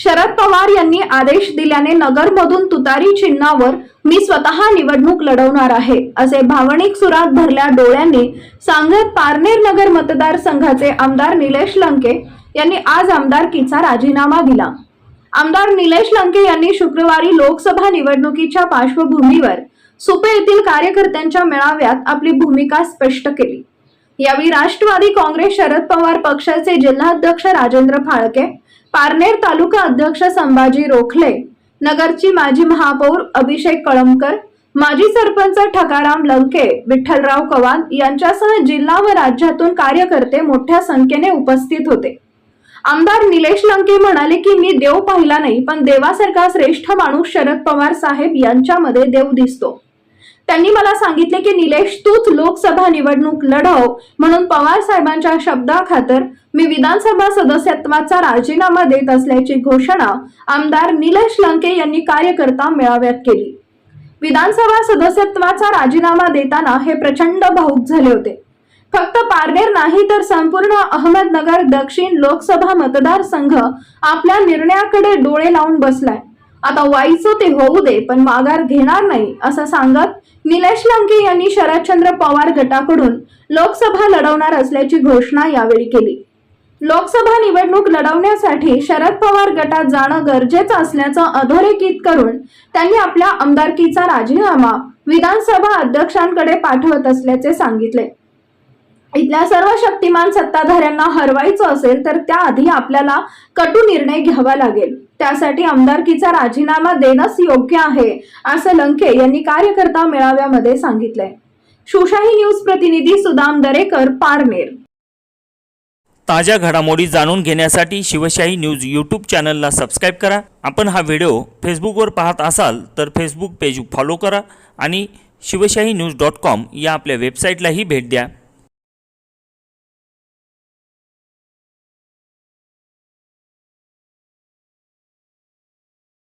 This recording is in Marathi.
शरद पवार यांनी आदेश दिल्याने नगरमधून तुतारी चिन्हावर मी स्वतः निवडणूक लढवणार आहे असे भावनिक सुरात भरल्या डोळ्यांनी सांगत पारनेर नगर मतदारसंघाचे आमदार निलेश लंके यांनी आज आमदारकीचा राजीनामा दिला. आमदार निलेश लंके यांनी शुक्रवारी लोकसभा निवडणुकीच्या पार्श्वभूमीवर सुपे येथील कार्यकर्त्यांच्या मेळाव्यात आपली भूमिका स्पष्ट केली. यावेळी राष्ट्रवादी काँग्रेस शरद पवार पक्षाचे जिल्हाध्यक्ष राजेंद्र फाळके पारनेर तालुका अध्यक्ष संभाजी रोखले नगरची माजी महापौर अभिषेक कळमकर माजी सरपंच ठकाराम लंके विठ्ठलराव कवान यांच्यासह जिल्हा व राज्यातून कार्यकर्ते मोठ्या संख्येने उपस्थित होते. आमदार निलेश लंके म्हणाले की मी देव पाहिला नाही पण देवासारखा श्रेष्ठ माणूस शरद पवार साहेब यांच्यामध्ये देव दिसतो. त्यांनी मला सांगितले की निलेश तूच लोकसभा निवडणूक लढव म्हणून पवार साहेबांच्या शब्दाखातर मी विधानसभा सदस्यत्वाचा राजीनामा देत असल्याची घोषणा आमदार निलेश लंके यांनी कार्यकर्ता मेळाव्यात केली. विधानसभा सदस्यत्वाचा राजीनामा देताना हे प्रचंड भाऊक झाले होते. फक्त पारनेर नाही तर संपूर्ण अहमदनगर दक्षिण लोकसभा मतदारसंघ आपल्या निर्णयाकडे डोळे लावून बसलाय. आता व्हायचं ते होऊ दे पण माघार घेणार नाही असं सांगत निलेश लंके यांनी शरदचंद्र पवार गटाकडून लोकसभा लढवणार असल्याची घोषणा यावेळी केली. लोकसभा निवडणूक लढवण्यासाठी शरद पवार गटात जाणं गरजेचं असल्याचं अधोरेखित करून त्यांनी आपल्या आमदारकीचा राजीनामा विधानसभा अध्यक्षांकडे पाठवत असल्याचे सांगितले. इथल्या सर्व शक्तिमान सत्ताधाऱ्यांना हरवायचं असेल तर त्याआधी आपल्याला कटू निर्णय घ्यावा लागेल. त्यासाठी आमदारकीचा राजीनामा देणंच योग्य आहे असं लंके यांनी कार्यकर्ता मेळाव्यामध्ये सांगितलंय. शिवशाही न्यूज प्रतिनिधी सुदाम दरेकर पारनेर. ताज्या घडामोडी जाणून घेण्यासाठी शिवशाही न्यूज यूट्यूब चॅनलला सबस्क्राईब करा. आपण हा व्हिडिओ फेसबुकवर पाहत असाल तर फेसबुक पेज फॉलो करा आणि शिवशाही न्यूज डॉट कॉम या आपल्या वेबसाईटलाही भेट द्या.